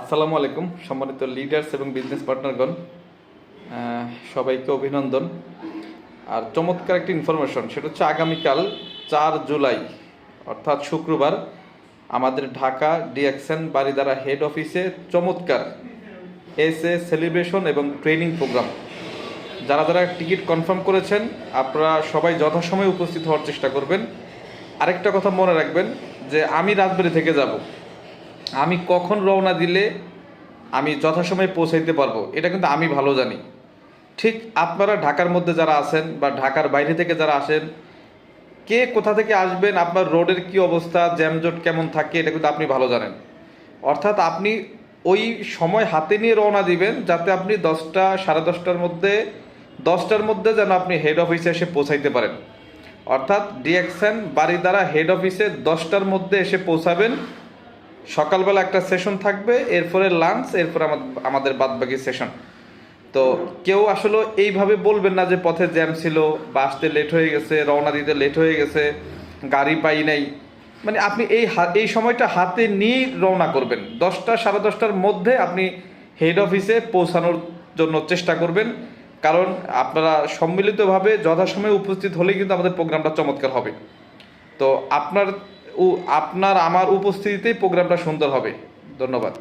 আসসালামু আলাইকুম, সম্মানিত লিডার্স এবং বিজনেস পার্টনারগণ সবাইকে অভিনন্দন। আর চমৎকার একটি ইনফরমেশন সেটা হচ্ছে আগামীকাল চার জুলাই, অর্থাৎ শুক্রবার, আমাদের ঢাকা ডিএক্সএন বারিদারা হেড অফিসে চমৎকার এস এ সেলিব্রেশন এবং ট্রেনিং প্রোগ্রাম যারা যারা টিকিট কনফার্ম করেছেন, আপনারা সবাই যথাসময়ে উপস্থিত হওয়ার চেষ্টা করবেন। আরেকটা কথা মনে রাখবেন, যে আমি রাজবাড়ি থেকে যাব। আমি কখন রওনা দিলে আমি যথাসময়ে পৌঁছাইতে পারব? এটা কিন্তু আমি ভালো জানি। ঠিক আপনারা ঢাকার মধ্যে যারা আছেন বা ঢাকার বাইরে থেকে যারা আসেন, কে কোথা থেকে আসবেন, আপনার রোডের কি অবস্থা, জ্যামজট কেমন থাকে, এটা কিন্তু আপনি ভালো জানেন। অর্থাৎ আপনি ওই সময় হাতে নিয়ে রওনা দিবেন যাতে আপনি দশটা, সাড়ে দশটার মধ্যে দশটার মধ্যে যেন আপনি হেড অফিসে এসে পৌঁছাইতে পারেন। অর্থাৎ ডিএক্সএন বাড়ি দ্বারা হেড অফিসে দশটার মধ্যে এসে পৌঁছাবেন। সকালবেলা একটা সেশন থাকবে, এরপরে লাঞ্চ এরপরে আমা- আমাদের বাদবাকি সেশন তো কেউ আসলে এইভাবে বলবেন না যে পথে জ্যাম ছিল বা আসতে লেট হয়ে গেছে, রওনা দিতে লেট হয়ে গেছে, গাড়ি পাই নাই। মানে আপনি এই এই সময়টা হাতে নিয়ে রওনা করবেন। দশটা, সাড়ে দশটার মধ্যে আপনি হেড অফিসে পৌঁছানোর জন্য চেষ্টা করবেন। কারণ আপনারা সম্মিলিতভাবে যথাসময়ে উপস্থিত হলেই কিন্তু আমাদের প্রোগ্রামটা চমৎকার হবে। তো আপনার উ- আপনার আমার উপস্থিতিতেই প্রোগ্রামটা সুন্দর হবে। ধন্যবাদ।